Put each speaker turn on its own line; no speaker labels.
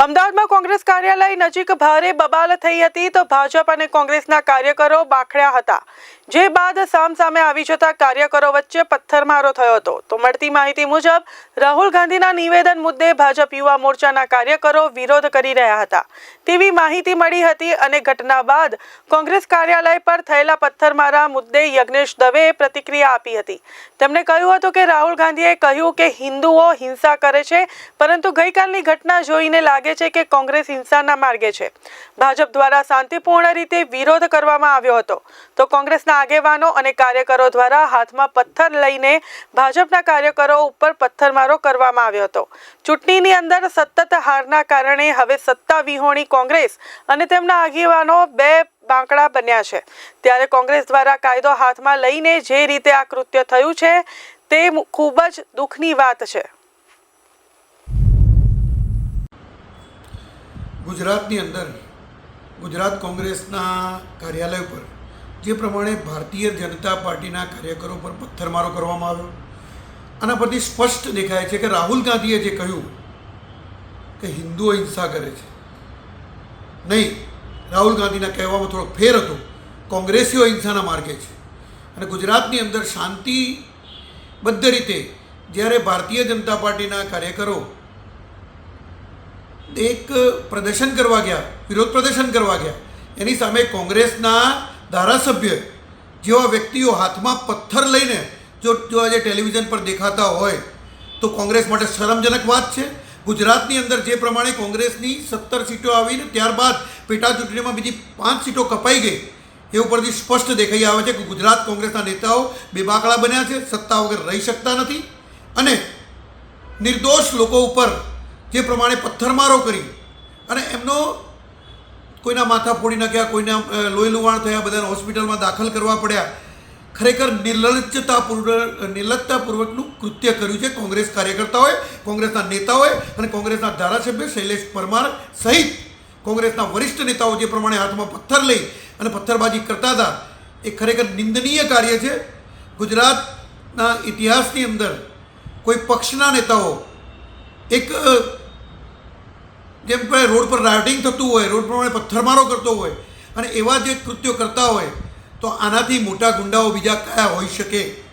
અમદાવાદમાં કોંગ્રેસ કાર્યાલય નજીક ભારે બબાલ થઈ હતી તો ભાજપ અને કોંગ્રેસના કાર્યકરો બાખડ્યા હતા. જે બાદ સામસામે આવી જતા કાર્યકરો વચ્ચે પથ્થરમારો થયો હતો. તો મળતી માહિતી મુજબ, રાહુલ ગાંધીના નિવેદન મુદ્દે ભાજપ યુવા મોરચાના કાર્યકરો વિરોધ કરી રહ્યા હતા. તેવી માહિતી મળી હતી અને ઘટના બાદ કોંગ્રેસ કાર્યાલય પર થયેલા પથ્થરમારા મુદ્દે યજ્ઞેશ દવેએ પ્રતિક્રિયા આપી હતી. તેમણે કહ્યું હતું કે રાહુલ ગાંધીએ કહ્યું કે હિન્દુઓ હિંસા કરે છે, પરંતુ ગઈકાલની ઘટના જોઈને લાગે છે કે કોંગ્રેસ હિંસાના માર્ગે છે. ભાજપ દ્વારા શાંતિપૂર્ણ રીતે વિરોધ કરવામાં આવ્યો હતો. તો કોંગ્રેસના આગેવાનો અને કાર્યકરો દ્વારા હાથમાં પથ્થર લઈને ભાજપના કાર્યકરો ઉપર પથ્થરમારો કરવામાં આવ્યો હતો. ચૂંટણીની અંદર સતત હારના કારણે હવે સત્તા વિહોણી કોંગ્રેસ અને તેમના આગેવાનો બે બાંકડા બન્યા છે. ત્યારે કોંગ્રેસ દ્વારા કાયદો હાથમાં લઈને જે રીતે આ કૃત્ય થયું છે, તે ખૂબ જ દુઃખની વાત છે.
ગુજરાતની અંદર ગુજરાત કોંગ્રેસના કાર્યાલય ઉપર જે પ્રમાણે ભારતીય જનતા પાર્ટીના કાર્યકરો પર પથ્થરમારો કરવામાં આવ્યો. આના પરથી સ્પષ્ટ દેખાય છે કે રાહુલ ગાંધીએ જે કહ્યું કે હિન્દુઓ હિંસા કરે છે. નહીં, રાહુલ ગાંધીના કહેવામાં થોડો ફેર હતો. કોંગ્રેસીઓ હિંસાના માર્ગે છે. અને ગુજરાતની અંદર શાંતિબદ્ધ રીતે જ્યારે ભારતીય જનતા પાર્ટીના કાર્યકરો એક પ્રદર્શન કરવા ગયા, વિરોધ પ્રદર્શન કરવા ગયા. એની સામે કોંગ્રેસના ધારાસભ્ય જેવા વ્યક્તિઓ હાથમાં પથ્થર લઈને જો જો આજે ટેલિવિઝન પર દેખાતા હોય, તો કોંગ્રેસ માટે શરમજનક વાત છે. ગુજરાતની અંદર જે પ્રમાણે કોંગ્રેસની સત્તર સીટો આવીને ત્યારબાદ પેટા ચૂંટણીમાં બીજી પાંચ સીટો કપાઈ ગઈ, એ ઉપરથી સ્પષ્ટ દેખાઈ આવે છે કે ગુજરાત કોંગ્રેસના નેતાઓ બેબાકળા બન્યા છે, સત્તા વગર રહી શકતા નથી. અને નિર્દોષ લોકો ઉપર જે પ્રમાણે પથ્થરમારો કરી. અને એમનો કોઈના માથા ફોડી નાખ્યા, કોઈના લોહી લુવાણ થયા, બધાને હોસ્પિટલમાં દાખલ કરવા પડ્યા. ખરેખર નિર્લજ્જતાપૂર્વક નિર્લજ્જતાપૂર્વકનું કૃત્ય કર્યું છે કોંગ્રેસ કાર્યકર્તાઓએ, કોંગ્રેસના નેતાઓએ અને કોંગ્રેસના ધારાસભ્ય શૈલેષ પરમાર સહિત કોંગ્રેસના વરિષ્ઠ નેતાઓ જે પ્રમાણે હાથમાં પથ્થર લઈ અને પથ્થરબાજી કરતા હતા. એ ખરેખર નિંદનીય કાર્ય છે. ગુજરાતના ઇતિહાસની અંદર કોઈ પક્ષના નેતાઓ એક જેમ કે રોડ પર રાઇડિંગ થતું હોય, રોડ પ્રમાણે પથ્થરમારો કરતો હોય, અને એવા જે કૃત્યો કરતા હોય, તો આનાથી મોટા ગુંડાઓ બીજા કયા હોઈ શકે.